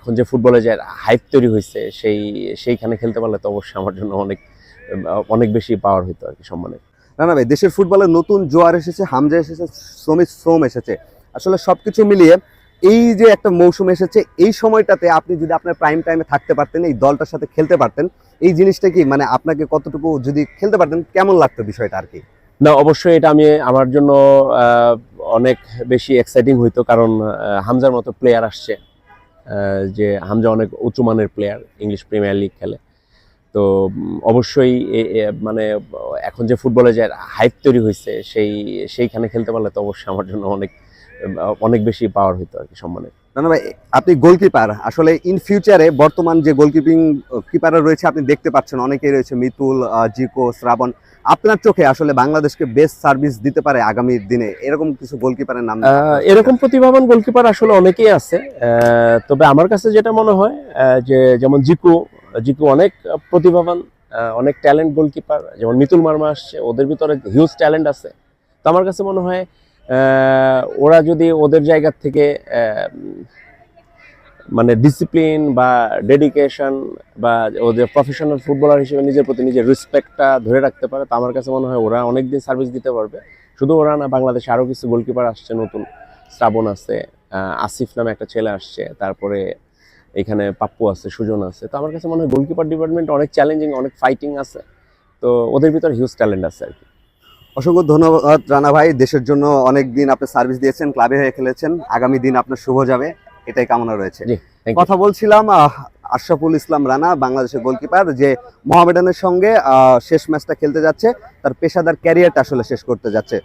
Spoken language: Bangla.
এখন যে ফুটবলে যে হাইপ তৈরি হয়েছে সেই সেইখানে খেলতে পারলে তো অবশ্যই আমার জন্য অনেক অনেক বেশি পাওয়ার হইতো আর কি সম্মানের। না না ভাই দেশের ফুটবলে নতুন জোয়ার এসেছে হামজা এসেছে সমিত শ্রম এসেছে। আসলে সবকিছু মিলিয়ে এই যে একটা মৌসুম এসেছে এই সময়টাতে আপনি যদি আপনার প্রাইম টাইমে থাকতে পারতেন এই দলটার সাথে খেলতে পারতেন এই জিনিসটা কি মানে আপনাকে কতটুকু যদি খেলতে পারতেন কেমন লাগতো বিষয়টা আর কি? না অবশ্যই এটা আমি আমার জন্য অনেক বেশি এক্সাইটিং হইতো কারণ হামজার মতো প্লেয়ার আসছে। যে হামজা অনেক উঁচু মানের প্লেয়ার ইংলিশ প্রিমিয়ার লিগ খেলে। তো অবশ্যই মানে এখন যে ফুটবলে যে হাইপ তৈরি হয়েছে সেই, সেইখানে খেলতে পারলে তো অবশ্যই আমার জন্য অনেক অনেক বেশি পাওয়ার হইতো আর কি সম্মানের। না ভাই আপনি গোলকিপার আসলে ইন ফিউচারে বর্তমান যে গোলকিপিং কিপাররা রয়েছে আপনি দেখতে পাচ্ছেন অনেকেই রয়েছে মিতুল জিকো শ্রাবণ। আপনার চোখে আসলে বাংলাদেশকে বেস্ট সার্ভিস দিতে পারে আগামী দিনে? এরকম কিছু গোলকিপারের নাম এরকম প্রতিভাবান গোলকিপার আসলে অনেকেই আছে। তবে আমার কাছে যেটা মনে হয় যে যেমন জিকু জিকু অনেক প্রতিভাবান অনেক ট্যালেন্ট গোলকিপার যেমন মিতুল মার্মা আসছে ওদের ভিতরে হিউজ ট্যালেন্ট আছে। তো আমার কাছে মনে হয় ওরা যদি ওদের জায়গা থেকে মানে ডিসিপ্লিন বা ডেডিকেশন বা ওদের প্রফেশনাল ফুটবলার হিসেবে নিজের প্রতি নিজের রেসপেক্টটা ধরে রাখতে পারে, তো আমার কাছে মনে হয় ওরা অনেক দিন সার্ভিস দিতে পারবে। শুধু ওরা না, বাংলাদেশে আরও কিছু গোলকিপার আসছে, নতুন শ্রাবণ আছে আসিফ নামে একটা ছেলে আসছে, তারপরে এখানে পাপ্পু আছে, সুজন আছে। তো আমার কাছে মনে হয় গোলকিপার ডিপার্টমেন্ট অনেক চ্যালেঞ্জিং অনেক ফাইটিং আছে। তো ওদের ভিতর হিউজ ট্যালেন্ট আছে আর কি। অসংখ্য ধন্যবাদ রানা ভাই। দেশের জন্য অনেক দিন আপনি সার্ভিস দিয়েছেন ক্লাবে হয়ে খেলেছেন। আগামী দিন আপনার শুভ যাবে। এটাই কামনা রয়েছে. কথা বলছিলাম আশরাফুল ইসলাম রানা বাংলাদেশের গোলকিপার যে মোহামেডানের সঙ্গে আহ, শেষ ম্যাচটা খেলতে যাচ্ছে। তার পেশাদার ক্যারিয়ারটা আসলে শেষ করতে যাচ্ছে।